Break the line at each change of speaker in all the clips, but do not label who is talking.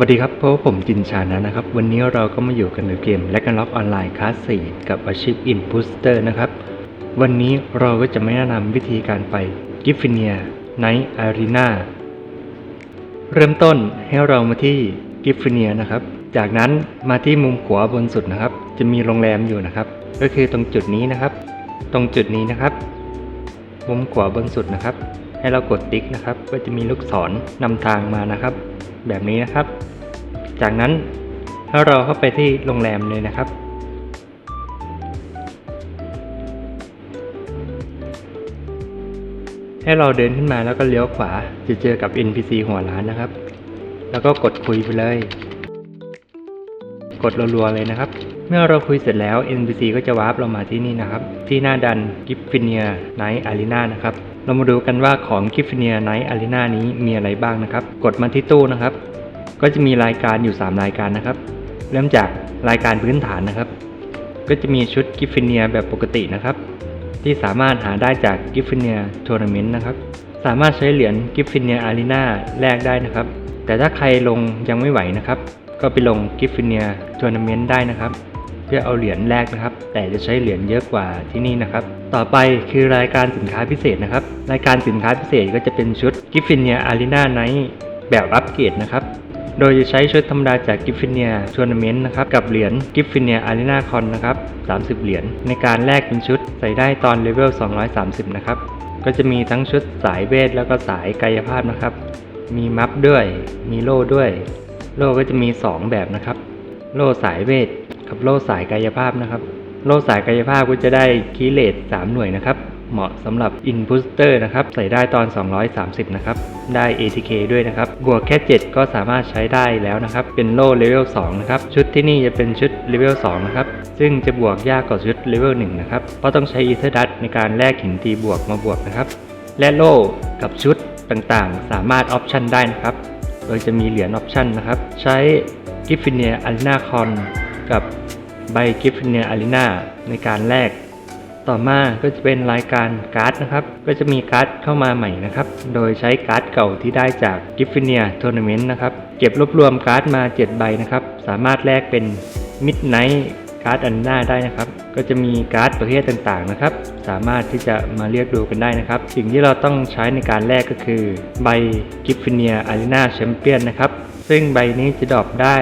วัสดีครับ เพราะผมจินชานะนะครับ วันนี้เราก็มาอยู่กันในเกมและกันล็อกออนไลน์คลาสสี่กับอาชีพอินพุสเตอร์นะครับ วันนี้เราก็จะไม่แนะนำวิธีการไปกิฟฟิเนียไนท์อารีนาเริ่มต้นให้เรามาที่กิฟฟิเนียนะครับ จากนั้นมาที่มุมขวาบนสุดนะครับ จะมีโรงแรมอยู่นะครับ ก็คือตรงจุดนี้นะครับ ตรงจุดนี้นะครับ มุมขวาบนสุดนะครับ ให้เรากดติ๊กนะครับ ก็จะมีลูกศรนำทางมานะครับแบบนี้นะครับ จากนั้นถ้าเราเข้าไปที่โรงแรมเลยนะครับ ให้เราเดินขึ้นมาแล้วก็เลี้ยวขวาจะเจอกับ NPC หัวร้านนะครับ แล้วก็กดคุยไปเลย กดรัวๆเลยนะครับ เมื่อเราคุยเสร็จแล้ว NPC ก็จะวาร์ปเรามาที่นี่นะครับ ที่หน้าดันกิฟฟิเนียไนท์อารีนานะครับ เรามาดูกันว่าของกิฟฟิเนียไนท์อารีนานี้มีอะไรบ้างนะครับ กดมาที่ตู้นะครับ ก็จะมีรายการอยู่ 3 รายการนะครับ เริ่มจากรายการพื้นฐานนะครับ ก็จะมีชุดกิฟฟิเนียแบบปกตินะครับ ที่สามารถหาได้จากกิฟฟิเนียทัวร์นาเมนต์นะครับ สามารถใช้เหรียญกิฟฟิเนียอารีนาแลกได้นะครับ แต่ถ้าใครลงยังไม่ไหวนะครับ ก็ไปลงกิฟฟิเนียทัวร์นาเมนต์ได้นะครับ เพื่อเอาเหรียญแรกนะครับ แต่จะใช้เหรียญเยอะกว่าที่นี่นะครับ ต่อไปคือรายการสินค้าพิเศษนะครับ รายการสินค้าพิเศษก็จะเป็นชุดกิฟฟิเนียอารีนาไนท์แบบอัปเกรดนะครับ โดยจะใช้ชุดธรรมดาจากกิฟฟิเนียทัวร์นาเมนต์นะครับกับเหรียญกิฟฟิเนียอารีนาคอนนะครับ30 เหรียญในการแลกเป็นชุดใส่ได้ตอนเลเวล 230 นะครับ ก็จะมีทั้งชุดสายเวทแล้วก็สายกายภาพนะครับ มีมัฟด้วย มีโล่ด้วย โล่ก็จะมี 2 แบบนะครับ โล่สายเวทกับโล่สายกายภาพนะครับ โล่สายกายภาพก็จะได้คีเลต3หน่วยนะครับ เหมาะสำหรับ i n p u s t e r นะครับ ใส่ได้ตอน 230 นะครับ ได้ ATK ด้วยนะครับบวกแค่ 7 ก็สามารถใช้ได้แล้วนะครับ เป็นโล่เลเวล 2 นะครับ ชุดที่นี่จะเป็นชุดเลเวล 2 นะครับ ซึ่งจะบวกยากกว่าชุดเลเวล 1 นะครับ เพราะต้องใช้อีเทอร์ดัตในการแลกหินตีบวกมาบวกนะครับ และโล่กับชุดต่างๆ สามารถออปชันได้นะครับ โดยจะมีเหรียญออปชันนะครับ ใช้กิฟฟิเนียอารีนาคอนกับใบกิฟฟิเนียอารีนาในการแลก ต่อมาก็จะเป็นรายการการ์ดนะครับ ก็จะมีการ์ดเข้ามาใหม่นะครับ โดยใช้การ์ดเก่าที่ได้จากกิฟฟิเนียทัวร์นาเมนต์นะครับ เก็บรวบรวมการ์ดมา 7 ใบนะครับ สามารถแลกเป็นมิดไนท์การ์ดอันหน้าได้นะครับ ก็จะมีการ์ดประเภทต่างๆนะครับ สามารถที่จะมาเรียกดูกันได้นะครับ สิ่งที่เราต้องใช้ในการแลกก็คือใบกิฟฟิเนียอารีนาแชมเปี้ยนนะครับ ซึ่งใบนี้จะดรอปได้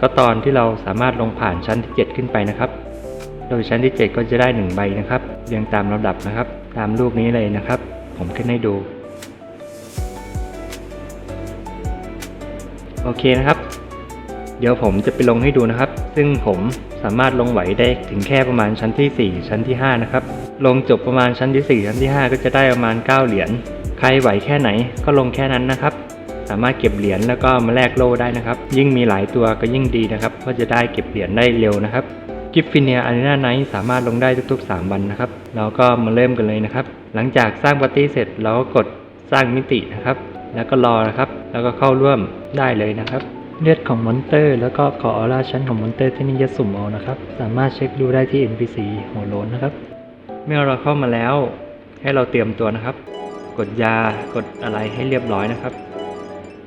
ก็ตอนที่เราสามารถลงผ่านชั้นที่ 7 ขึ้นไปนะครับ โดยชั้นที่ 7 ก็จะได้1ใบนะครับ เรียงตามลำดับนะครับ ตามรูปนี้เลยนะครับ ผมขึ้นให้ดู โอเคนะครับ เดี๋ยวผมจะไปลงให้ดูนะครับ ซึ่งผมสามารถลงไหวได้ถึงแค่ประมาณชั้นที่ 4 ชั้นที่ 5 นะครับ ลงจบประมาณชั้นที่ 4 ชั้นที่ 5 ก็จะได้ประมาณ 9 เหรียญ ใครไหวแค่ไหนก็ลงแค่นั้นนะครับสามารถเก็บเหรียญแล้วก็มาแลกโล่ได้นะครับ ยิ่งมีหลายตัวก็ยิ่งดีนะครับ เพราะจะได้เก็บเหรียญได้เร็วนะครับ กิฟฟิเนียอารีนาไนท์สามารถลงได้ทุกๆ 3 วันนะครับ เราก็มาเริ่มกันเลยนะครับ หลังจากสร้างปาร์ตี้เสร็จเราก็กดสร้างมิตินะครับ แล้วก็รอนะครับ แล้วก็เข้าร่วมได้เลยนะครับ เลือดของมอนเตอร์ แล้วก็ขอออร่าชั้นของมอนเตอร์ที่นี่จะสุ่มเอานะครับ สามารถเช็คดูได้ที่ NPC หัวโล้นนะครับ เมื่อเราเข้ามาแล้ว ให้เราเตรียมตัวนะครับ กดยากดอะไรให้เรียบร้อยนะครับ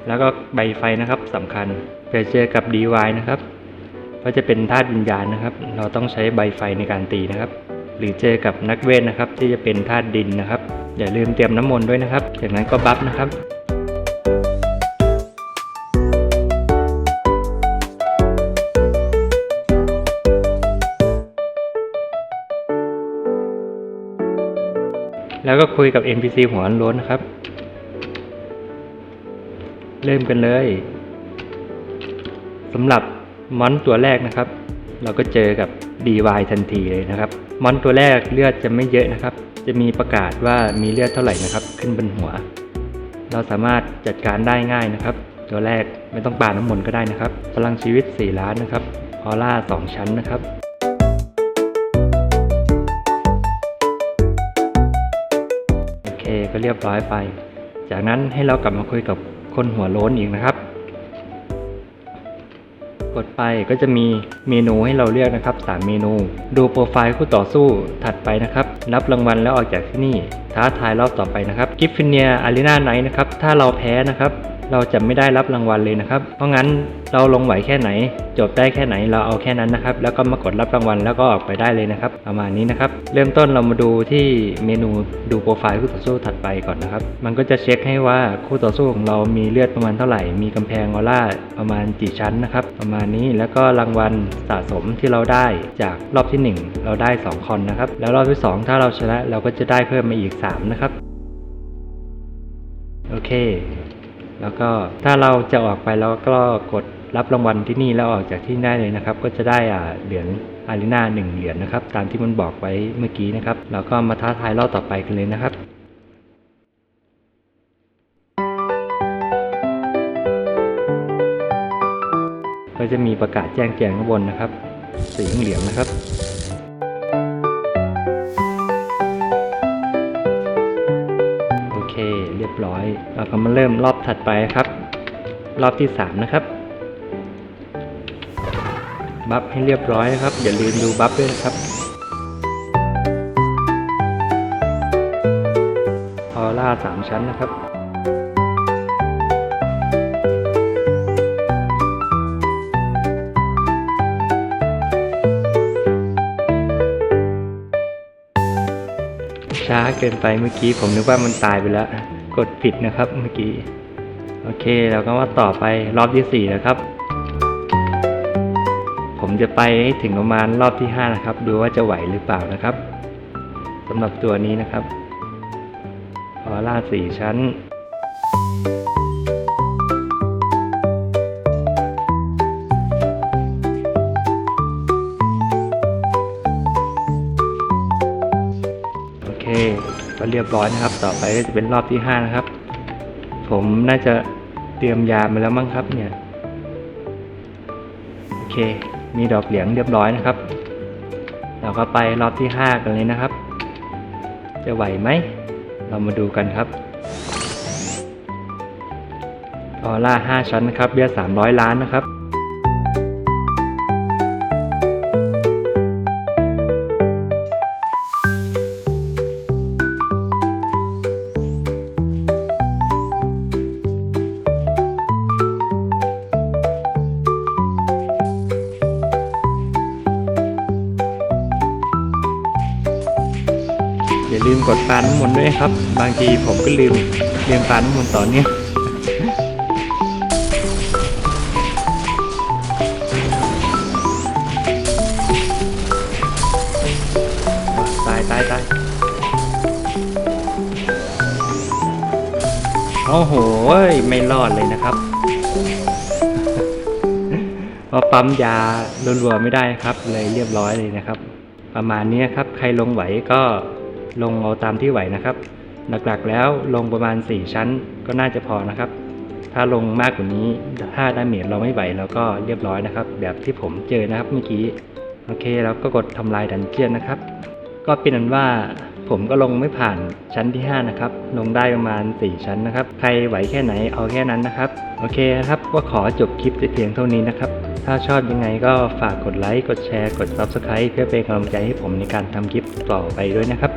แล้วก็ใบไฟนะครับสำคัญเผื่อเจอกับ DY นะครับ ก็จะเป็นธาตุวิญญาณนะครับ เราต้องใช้ใบไฟในการตีนะครับ หรือเจอกับนักเวทนะครับ ที่จะเป็นธาตุดินนะครับ อย่าลืมเตรียมน้ำมนต์ด้วยนะครับ จากนั้นก็บัฟนะครับแล้วก็คุยกับ NPC หัวล้นนะครับ เริ่มกันเลยสำหรับ มอนตัวแรกนะครับ เราก็เจอกับ DY ทันทีเลยนะครับมอนตัวแรกเลือดจะไม่เยอะนะครับ จะมีประกาศว่ามีเลือดเท่าไหร่นะครับ ขึ้นบนหัว เราสามารถจัดการได้ง่ายนะครับ ตัวแรกไม่ต้องปาน้ำมนต์ก็ได้นะครับ พลังชีวิต 4 ล้านนะครับออร่า 2 ชั้นนะครับโอเคก็เรียบร้อยไป จากนั้นให้เรากลับมาคุยกับคนหัวโล้นอีกนะครับ ดไปก็จะมีเมนูให้เราเลือกนะครับ 3 เมนู ดูโปรไฟล์คู่ต่อสู้ถัดไปนะครับรับรางวัลแล้วออกจากที่นี่ ท้าทายรอบต่อไปนะครับกิฟฟิเนียอารีนาไนท์นะครับ ถ้าเราแพ้นะครับ เราจะไม่ได้รับรางวัลเลยนะครับ เพราะงั้นเราลงไหวแค่ไหน จบได้แค่ไหนเราเอาแค่นั้นนะครับ แล้วก็มากดรับรางวัลแล้วก็ออกไปได้เลยนะครับ ประมาณนี้นะครับ เริ่มต้นเรามาดูที่เมนูดูโปรไฟล์คู่ต่อสู้ถัดไปก่อนนะครับ มันก็จะเช็คให้ว่าคู่ต่อสู้ของเรามีเลือดประมาณเท่าไหร่ มีกำแพงออร่าประมาณกี่ชั้นนะครับ ประมาณนี้แล้วก็รางวัลสะสมที่เราได้จากรอบทีหนึ่1 เราได้ 2 คอนนะครับ แล้วรอบที่ 2 ถ้าเราชนะเราก็จะได้เพิ่มมาอีก 3 นะครับ โอเค แล้วก็ถ้าเราจะออกไปแล้วก็กดรับรางวัลที่นี่แล้วออกจากที่ได้เลยนะครับ ก็จะได้อ่าเหรียญอารีนาหนึ่งเหรียญนะครับ ตามที่มันบอกไว้เมื่อกี้นะครับ แล้วก็มาท้าทายรอบต่อไปกันเลยนะครับก็จะมีประกาศแจ้งเตือนข้างบนนะครับสีเหลืองนะครับ ยบร้อย เราก็มาเริ่มรอบถัดไปครับ รอบที่ 3 นะครับ บัฟให้เรียบร้อยนะครับ อย่าลืมดูบัฟด้วยนะครับ ออร่าสามชั้นนะครับช้าเกินไปเมื่อกี้ผมนึกว่ามันตายไปแล้ว กดผิดนะครับเมื่อกี้ โอเคเราก็มาต่อไปรอบที่สี่นะครับ ผมจะไปให้ถึงประมาณรอบที่ห้านะครับ ดูว่าจะไหวหรือเปล่านะครับสำหรับตัวนี้นะครับออร่าสี่ชั้น ก็เรียบร้อยนะครับ ต่อไปก็จะเป็นรอบที่5นะครับ ผมน่าจะเตรียมยามาแล้วมั้งครับเนี่ยโอเค มีดอกเหลียงเรียบร้อยนะครับ เราก็ไปรอบที่ 5 กันเลยนะครับ จะไหวไหม เรามาดูกันครับออร่า5ชั้นนะครับเบี้ย300 ล้านนะครับ ลืมกดปาน้ำมนต์ด้วยครับ บางทีผมก็ลืมลืมปาน้ำมนต์ต่อเนื่องตายตายตายโอ้โหไม่รอดเลยนะครับเพราปั๊มยารัวๆไม่ได้ครับ เลยเรียบร้อยเลยนะครับ ประมาณนี้ครับ ใครลงไหวก็ ลงเอาตามที่ไหวนะครับ หลักๆแล้วลงประมาณ 4 ชั้นก็น่าจะพอนะครับ ถ้าลงมากกว่านี้ถ้าดาเมจเราไม่ไหวเราก็เรียบร้อยนะครับ แบบที่ผมเจอนะครับเมื่อกี้โอเคแล้วก็กดทำลายดันเจียนนะครับ ก็เป็นนั้นว่า ผมก็ลงไม่ผ่านชั้นที่ 5 นะครับ ลงได้ประมาณ 4 ชั้นนะครับ ใครไหวแค่ไหนเอาแค่นั้นนะครับ โอเคครับ ก็ขอจบคลิปแต่เพียงเท่านี้นะครับ ถ้าชอบยังไงก็ฝากกดไลค์ กดแชร์ กด Subscribe เพื่อเป็นกำลังใจให้ผมในการทำคลิปต่อไปด้วยนะครับ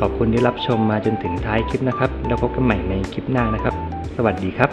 ขอบคุณที่รับชมมาจนถึงท้ายคลิปนะครับ แล้วพบกันใหม่ในคลิปหน้านะครับ สวัสดีครับ